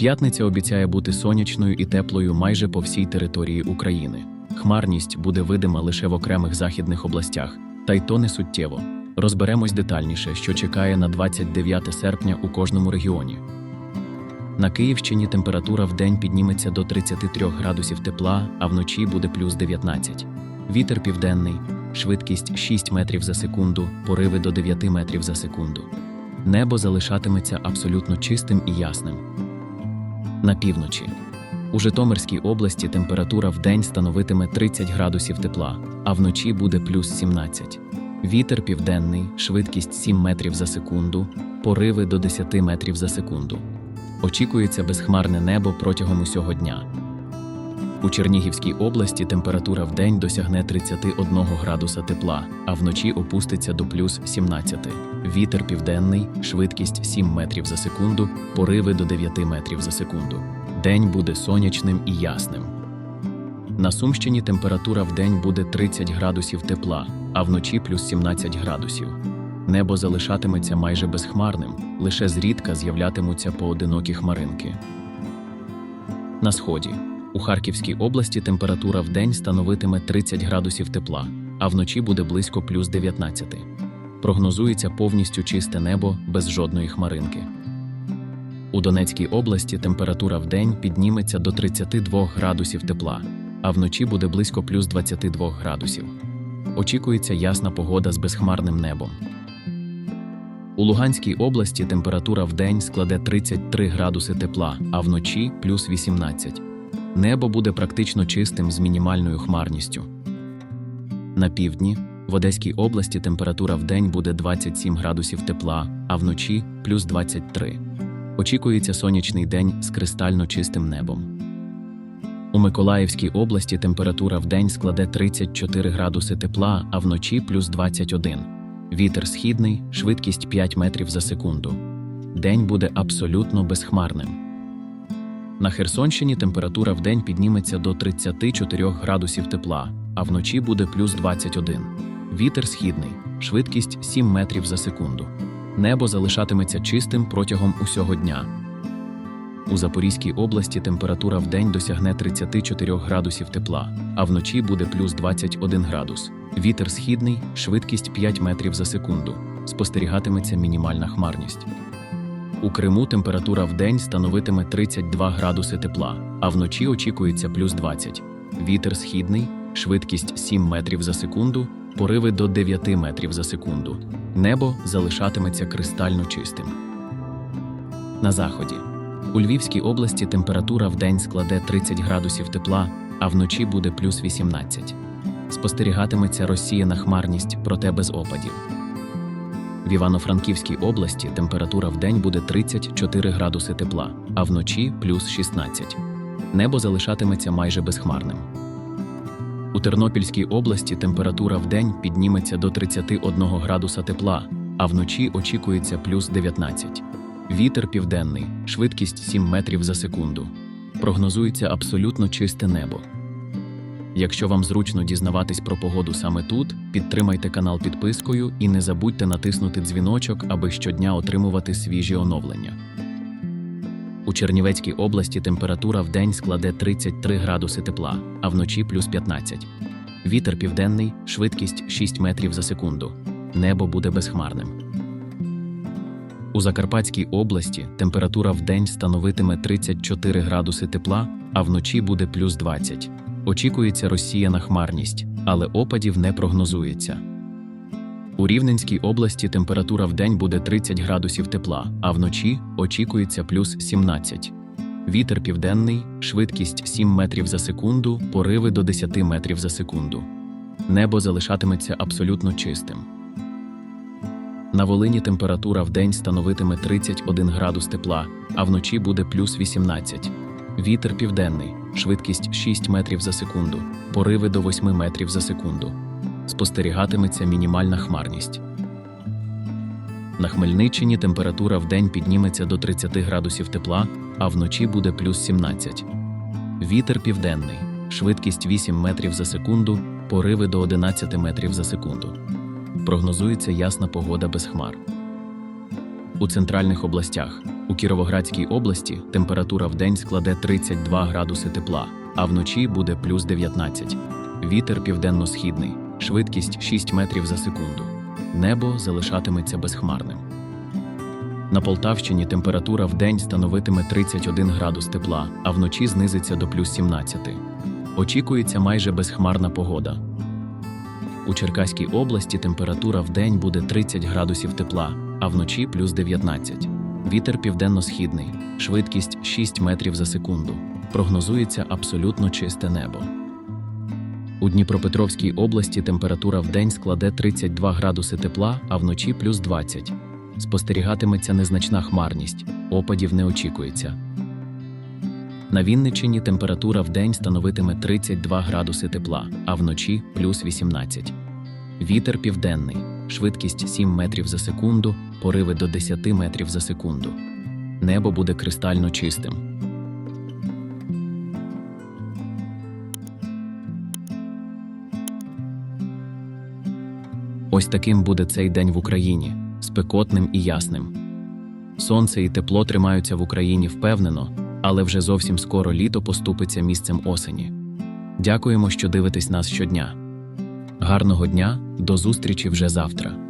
П'ятниця обіцяє бути сонячною і теплою майже по всій території України. Хмарність буде видима лише в окремих західних областях, та й то не суттєво. Розберемось детальніше, що чекає на 29 серпня у кожному регіоні. На Київщині температура в день підніметься до 33 градусів тепла, а вночі буде плюс 19. Вітер південний, швидкість 6 метрів за секунду, пориви до 9 метрів за секунду. Небо залишатиметься абсолютно чистим і ясним. На півночі. У Житомирській області температура в день становитиме 30 градусів тепла, а вночі буде плюс 17. Вітер південний, швидкість 7 метрів за секунду, пориви до 10 метрів за секунду. Очікується безхмарне небо протягом усього дня. У Чернігівській області температура в день досягне 31 градуса тепла, а вночі опуститься до плюс 17. Вітер південний, швидкість 7 метрів за секунду, пориви до 9 метрів за секунду. День буде сонячним і ясним. На Сумщині температура в день буде 30 градусів тепла, а вночі плюс 17 градусів. Небо залишатиметься майже безхмарним, лише зрідка з'являтимуться поодинокі хмаринки. На сході. У Харківській області температура в день становитиме 30 градусів тепла, а вночі буде близько плюс 19. Прогнозується повністю чисте небо без жодної хмаринки. У Донецькій області температура в день підніметься до 32 градусів тепла, а вночі буде близько плюс 22 градусів. Очікується ясна погода з безхмарним небом. У Луганській області температура в день складе 33 градуси тепла, а вночі плюс 18. Небо буде практично чистим з мінімальною хмарністю. На півдні в Одеській області температура в день буде 27 градусів тепла, а вночі плюс 23. Очікується сонячний день з кристально чистим небом. У Миколаївській області температура в день складе 34 градуси тепла, а вночі плюс 21. Вітер східний, швидкість 5 метрів за секунду. День буде абсолютно безхмарним. На Херсонщині температура в день підніметься до 34 градусів тепла, а вночі буде плюс 21. Вітер східний, швидкість 7 метрів за секунду. Небо залишатиметься чистим протягом усього дня. У Запорізькій області температура в день досягне 34 градусів тепла, а вночі буде плюс 21 градус. Вітер східний, швидкість 5 метрів за секунду. Спостерігатиметься мінімальна хмарність. У Криму температура в день становитиме 32 градуси тепла, а вночі очікується плюс 20. Вітер східний, швидкість 7 метрів за секунду, пориви до 9 метрів за секунду. Небо залишатиметься кристально чистим. На заході. У Львівській області температура в день складе 30 градусів тепла, а вночі буде плюс 18. Спостерігатиметься розсіяна хмарність, проте без опадів. В Івано-Франківській області температура в день буде 34 градуси тепла, а вночі плюс 16. Небо залишатиметься майже безхмарним. У Тернопільській області температура в день підніметься до 31 градуса тепла, а вночі очікується плюс 19. Вітер південний, швидкість 7 метрів за секунду. Прогнозується абсолютно чисте небо. Якщо вам зручно дізнаватись про погоду саме тут, підтримайте канал підпискою і не забудьте натиснути дзвіночок, аби щодня отримувати свіжі оновлення. У Чернівецькій області температура в день складе 33 градуси тепла, а вночі плюс 15. Вітер південний, швидкість 6 метрів за секунду. Небо буде безхмарним. У Закарпатській області температура в день становитиме 34 градуси тепла, а вночі буде плюс 20. Очікується розсіяна хмарність, але опадів не прогнозується. У Рівненській області температура в день буде 30 градусів тепла, а вночі очікується плюс 17. Вітер південний, швидкість 7 метрів за секунду, пориви до 10 метрів за секунду. Небо залишатиметься абсолютно чистим. На Волині температура в день становитиме 31 градус тепла, а вночі буде плюс 18. Вітер південний, швидкість 6 метрів за секунду, пориви до 8 метрів за секунду. Спостерігатиметься мінімальна хмарність. На Хмельниччині температура в день підніметься до 30 градусів тепла, а вночі буде плюс 17. Вітер південний, швидкість 8 метрів за секунду, пориви до 11 метрів за секунду. Прогнозується ясна погода без хмар. У центральних областях У Кіровоградській області температура в день складе 32 градуси тепла, а вночі буде плюс 19. Вітер південно-східний, швидкість 6 метрів за секунду. Небо залишатиметься безхмарним. На Полтавщині температура в день становитиме 31 градус тепла, а вночі знизиться до плюс 17. Очікується майже безхмарна погода. У Черкаській області температура в день буде 30 градусів тепла, а вночі плюс 19. Вітер південно-східний, швидкість 6 метрів за секунду. Прогнозується абсолютно чисте небо. У Дніпропетровській області температура в день складе 32 градуси тепла, а вночі плюс 20. Спостерігатиметься незначна хмарність, опадів не очікується. На Вінниччині температура в день становитиме 32 градуси тепла, а вночі плюс 18. Вітер південний, швидкість 7 метрів за секунду, пориви до 10 метрів за секунду. Небо буде кристально чистим. Ось таким буде цей день в Україні спекотним і ясним. Сонце і тепло тримаються в Україні впевнено, але вже зовсім скоро літо поступиться місцем осені. Дякуємо, що дивитесь нас щодня. Гарного дня, до зустрічі вже завтра.